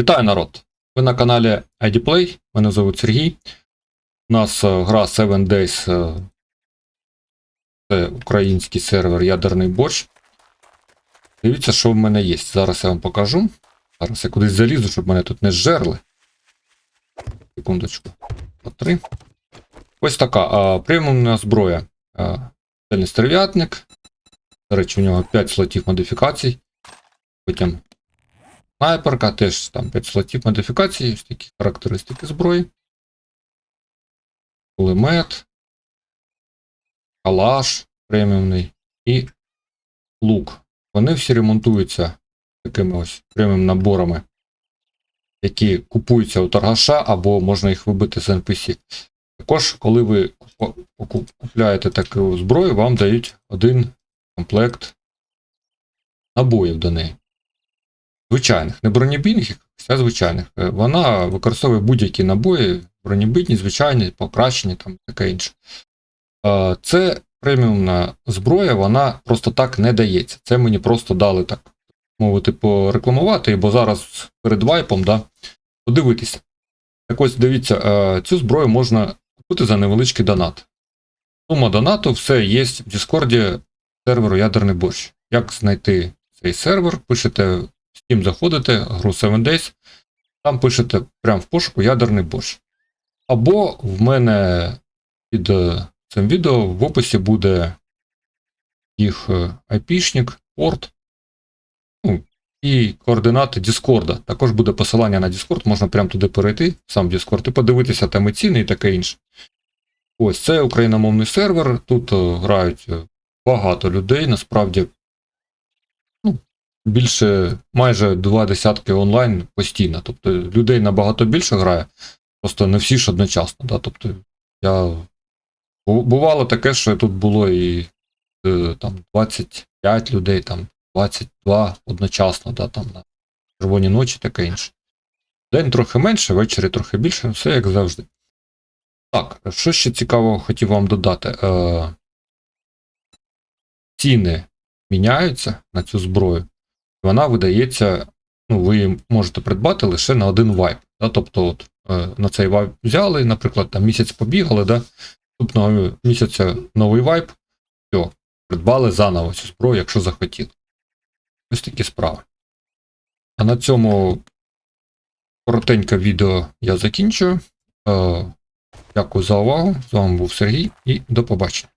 Вітаю народ! Ви на каналі IDPlay, мене звуть Сергій. У нас е, гра 7 Days. е, Це український сервер Ядерний борщ. Дивіться, що в мене є. Зараз я вам покажу. Зараз я кудись залізу, щоб мене тут не зжерли. Секундочку. По три. Ось така а, преміумна зброя. Цельний стерв'ятник. До речі, у нього 5 слотів модифікацій. Потім Снайперка теж там 5 слотів модифікації, такі характеристики зброї. Кулемет, калаш преміумний і лук. Вони всі ремонтуються такими ось преміум наборами, які купуються у торгаша або можна їх вибити з NPC. Також, коли ви купляєте таку зброю, вам дають один комплект набоїв до неї звичайних, не бронебійних, а звичайних. Е, Вона використовує будь-які набої, бронебійні, звичайні, покращені там таке інше. Е, Це преміумна зброя, вона просто так не дається. Це мені просто дали так мовити порекламувати, бо зараз перед вайпом, да, подивитися. Так ось дивіться, е, цю зброю можна купити за невеличкий донат. Сума донату все є в Діскорді серверу Ядерний борщ. Як знайти цей сервер? Пишете в Steam заходите, гру 7 Days, там пишете прямо в пошуку ядерний борщ. Або в мене під е, цим відео в описі буде їх е, IP-шник, порт, ну, і координати Discord. Також буде посилання на Discord, можна прямо туди перейти, сам Discord, і подивитися там і ціни і таке інше. Ось це україномовний сервер. Тут е, грають багато людей, насправді більше майже два десятки онлайн постійно. Тобто людей набагато більше грає, просто не всі ж одночасно. Да? Тобто я бувало таке, що тут було і е, там 25 людей, там 22 одночасно, да, там на червоні ночі, таке інше. День трохи менше, ввечері трохи більше, все як завжди. Так, що ще цікавого хотів вам додати? Е, ціни міняються на цю зброю вона видається, ну, ви її можете придбати лише на один вайп. Да? Тобто, от, е, на цей вайп взяли, наприклад, там місяць побігали, да? наступного місяця новий вайп, все, придбали заново цю зброю, якщо захотіли. Ось такі справи. А на цьому коротеньке відео я закінчую. Е, Дякую за увагу. З вами був Сергій і до побачення.